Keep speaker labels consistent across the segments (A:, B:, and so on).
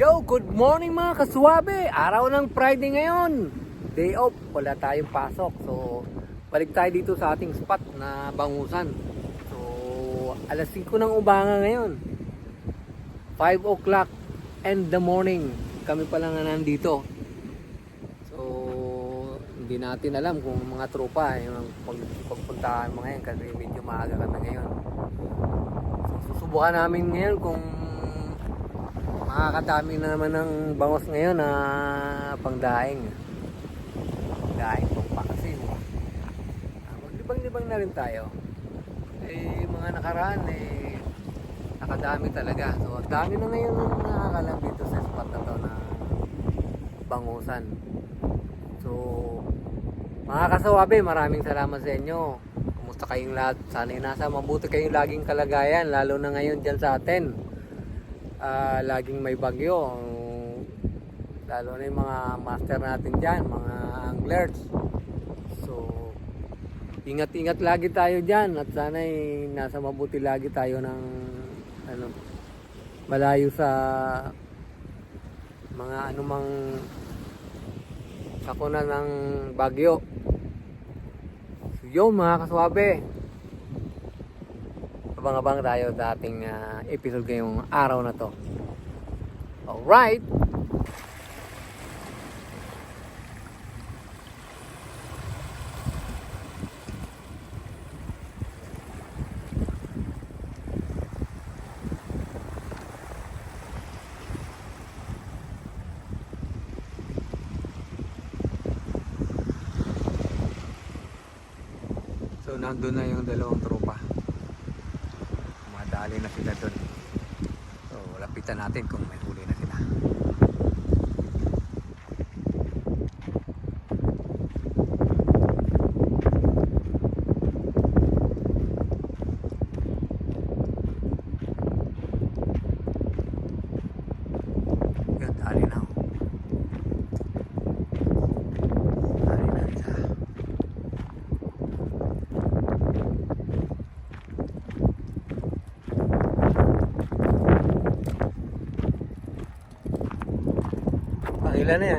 A: Yo, good morning mga kaswabe! Araw ng Friday ngayon. Day off, wala tayong pasok. So, balik tayo dito sa ating spot na bangusan. So, alas 5 ng umaga ngayon. 5 o'clock and the morning. Kami pa lang na nandito. So, hindi natin alam kung mga tropa yung pag, pagpuntahan mga yan kasi medyo maaga kami ngayon. So, susubukan namin ngayon kung makakadami na naman ng bangos ngayon na pangdaing. Daing pagpakasin. Ah, Maglibang-libang na rin tayo. Eh, mga nakaraan eh, nakadami talaga. So, dami na ngayon ng nakakalam dito sa spot na to na bangusan. So, mga kasawabe, maraming salamat sa inyo. Kumusta kayong lahat? Sana nasa mabuti kayong laging kalagayan, lalo na ngayon dyan sa atin. Ah, laging may bagyo. Lalo na yung mga master natin dyan, mga anglers. So, ingat-ingat lagi tayo dyan at sana nasa mabuti lagi tayo ng ano, malayo sa mga anumang sakuna ng bagyo. So, yun mga kaswabe. Abang-abang tayo sa ating ah, episode ngayong araw na to. Alright! So nandun na yung dalawang tropa. Madali na sila dun. So lapitan natin kung may huli na sila. Yun, dali na. oh. Dali na isa. Pangila na yan.
B: Kasama ni Presyo, no? Picnic. Nagdadaraw sila sa ano.
A: Ba't yun oh?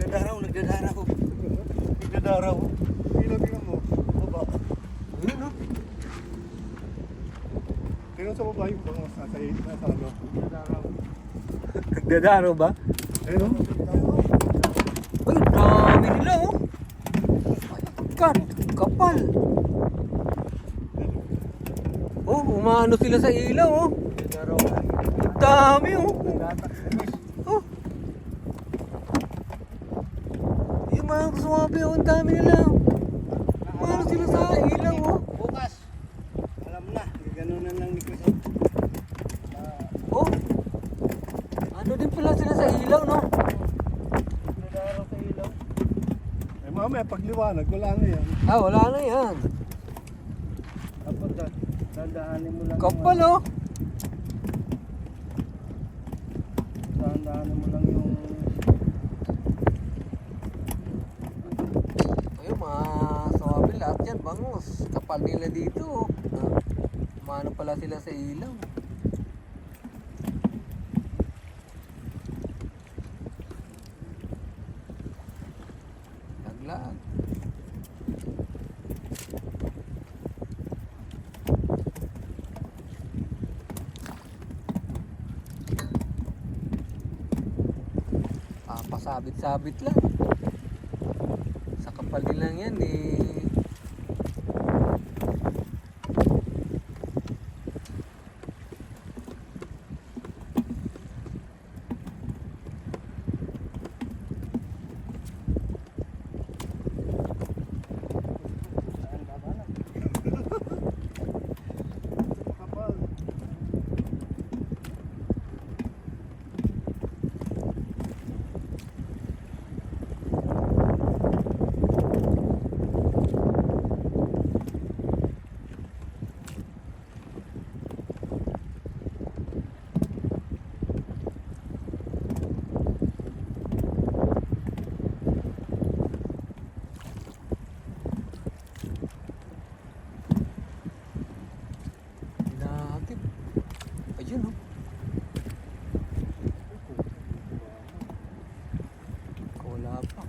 B: Nagdadaraw, nagdadaraw. Nagdadaraw. Tingnan, tingnan mo. Baba.
A: Yun oh.
C: Tingnan sa baba yung bangos nasa nasa ano.
B: Nagdadaraw.
A: Ba?
C: Ayun oh.
A: Uy, dami nila oh. Kan, kapal. Oh, umano sila sa ilaw oh. Ang dami oh. Oh. Yung mga sumabi oh, ang dami nila oh. Umano sila sa ilaw oh.
B: Bukas. Alam na. Gaganunan lang ni Chris. Ah,
A: Oh. Ano din pala sila sa ilaw no?
B: Nagdadaraw sa ilaw.
C: Eh mamaya pagliwanag wala na yan.
A: Ah, wala na yan.
B: Tapos da- mo lang.
A: Kapal
B: ano,
A: oh.
B: Dadaanin mo lang yung
A: Ayun, mga sawabi lahat yan, bangus. Kapal nila dito. Ah, Umano pala sila sa ilaw. Pasabit-sabit lang. Sa kapal din lang yan eh.
B: saan babanat.
C: Kapal.
A: Yun oh. Wala pa.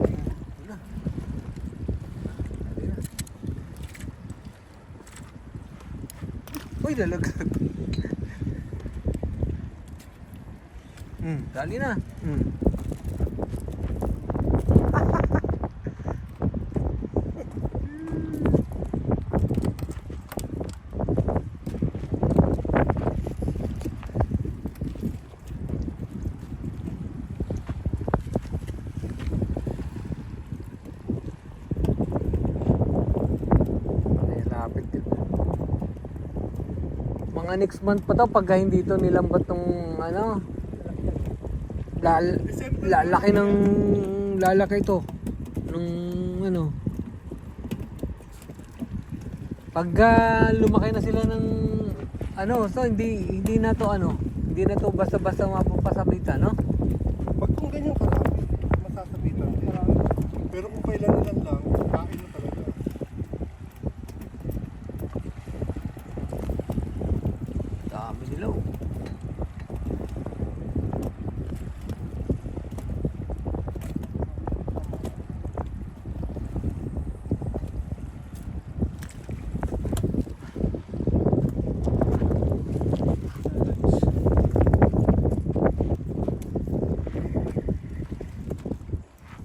A: Wala. Dali na. Uy, lalaglag. Hmm, dali na. Hmm. Ay, lapit din. Mga next month pa to pagka hindi to nilambat tong ano lal, lalaki ng lalaki ito nung ano pagka lumaki na sila ng ano so hindi hindi na to ano hindi na to basta-basta mapapasabitan no
C: Pag kung ganyan karami, masasabitan din. Pero kung kailan lang, kain na talaga.
A: dami nila oh.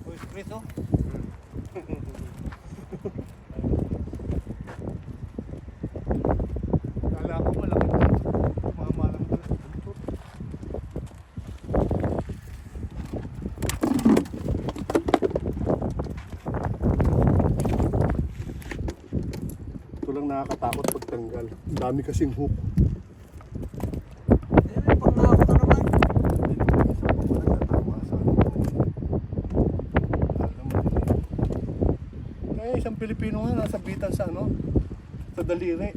B: Uy, Chris, oh.
C: Kala ko malaki pa. Mama lang pala sa buntot. Ito lang nakakatakot pagtanggal. Ang dami kasing hook.
A: eh,
C: Kaya isang Pilipino nga nasa bitan sa ano? Sa daliri.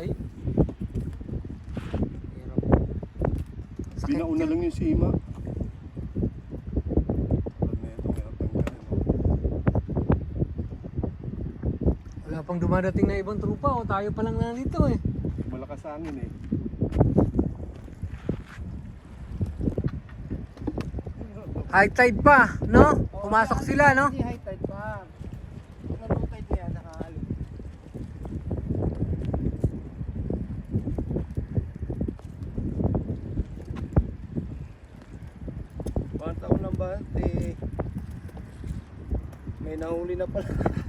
A: ay
C: Binauna lang yung sima. Pag na ito, meron tanggalin. no?
A: Wala pang dumadating na ibang trupa o tayo pa lang nandito eh
C: Malakas hangin eh.
A: high tide pa no pumasok sila no
B: Hindi high tide pa. Low tide niya, nakahalo. Mga taon na ba? Eh, may nahuli na pala.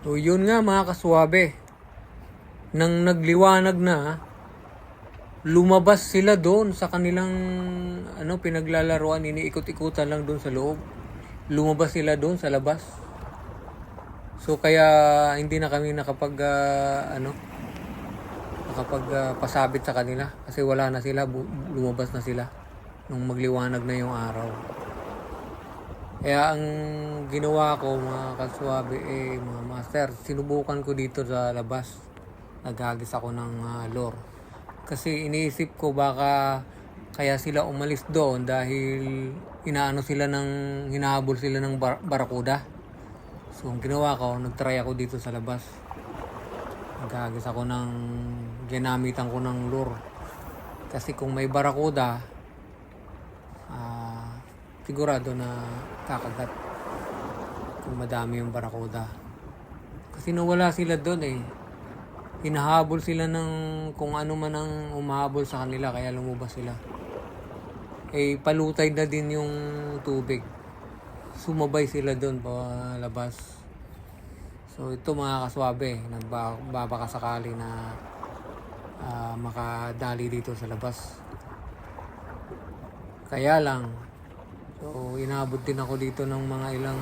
A: So yun nga mga kaswabe. Nang nagliwanag na, lumabas sila doon sa kanilang ano pinaglalaruan, iniikot-ikutan lang doon sa loob. Lumabas sila doon sa labas. So kaya hindi na kami nakapag ah, ano nakapag ah, pasabit sa kanila kasi wala na sila, lumabas na sila nung magliwanag na yung araw. Kaya ang ginawa ko mga kaswabe eh mga master, sinubukan ko dito sa labas. Naghagis ako ng ah, lure. Kasi iniisip ko baka kaya sila umalis doon dahil inaano sila ng hinahabol sila ng bar- barakuda. So ang ginawa ko, nagtry ako dito sa labas. Naghagis ako ng ginamitan ko ng lure. Kasi kung may barakuda, sigurado na kakagat kung madami yung barakuda. Kasi nawala sila doon eh. Hinahabol sila ng kung ano man ang umahabol sa kanila kaya lumabas sila. Eh palutay na din yung tubig. Sumabay sila doon pa labas. So ito mga kaswabe, nagbabaka sakali na ah, makadali dito sa labas. Kaya lang, so inabot din ako dito ng mga ilang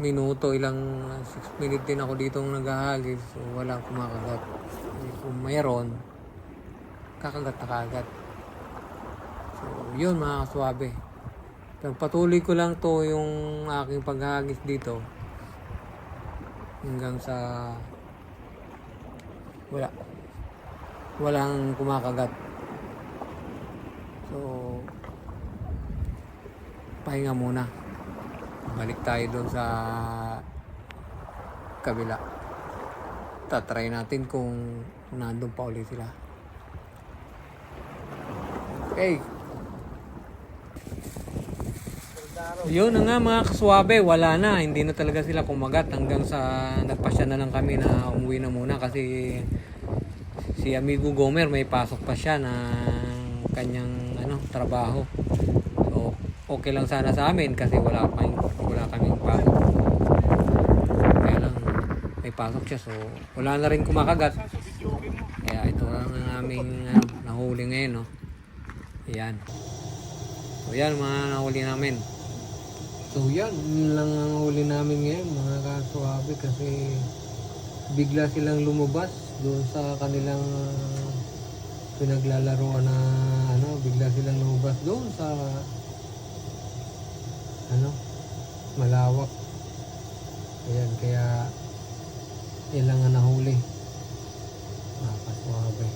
A: minuto, ilang 6 minutes din ako dito naghahagis. So walang kumakagat. Eh, Kung mayroon, kakagat na kagad. So yun mga kaswabe. Nagpatuloy ko lang to yung aking paghagis dito hanggang sa wala walang kumakagat so pahinga muna balik tayo doon sa kabila Tatry natin kung nandun pa ulit sila. Okay. Yun na nga mga kaswabe, wala na. Hindi na talaga sila kumagat hanggang sa nagpasya na lang kami na umuwi na muna kasi si Amigo Gomer may pasok pa siya ng kanyang ano, trabaho. Okay lang sana sa amin kasi wala kaming wala kaming pasok. Kaya lang may pasok siya so wala na rin kumakagat. Kaya ito lang ang aming ano, nahuli ngayon, no. Ayan. So yan mga nahuli namin. So yan, lang ang huli namin ngayon mga kasuabe kasi bigla silang lumabas doon sa kanilang ah, pinaglalaroan na ano, bigla silang lumabas doon sa ano, malawak. Ayan, kaya yan lang ang nahuli. Mga kasuabe.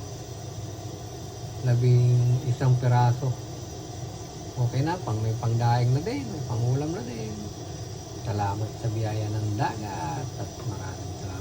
A: Labing isang piraso okay na, pang may pangdaing na din, may pangulam na din. Salamat sa biyaya ng dagat at maraming salamat.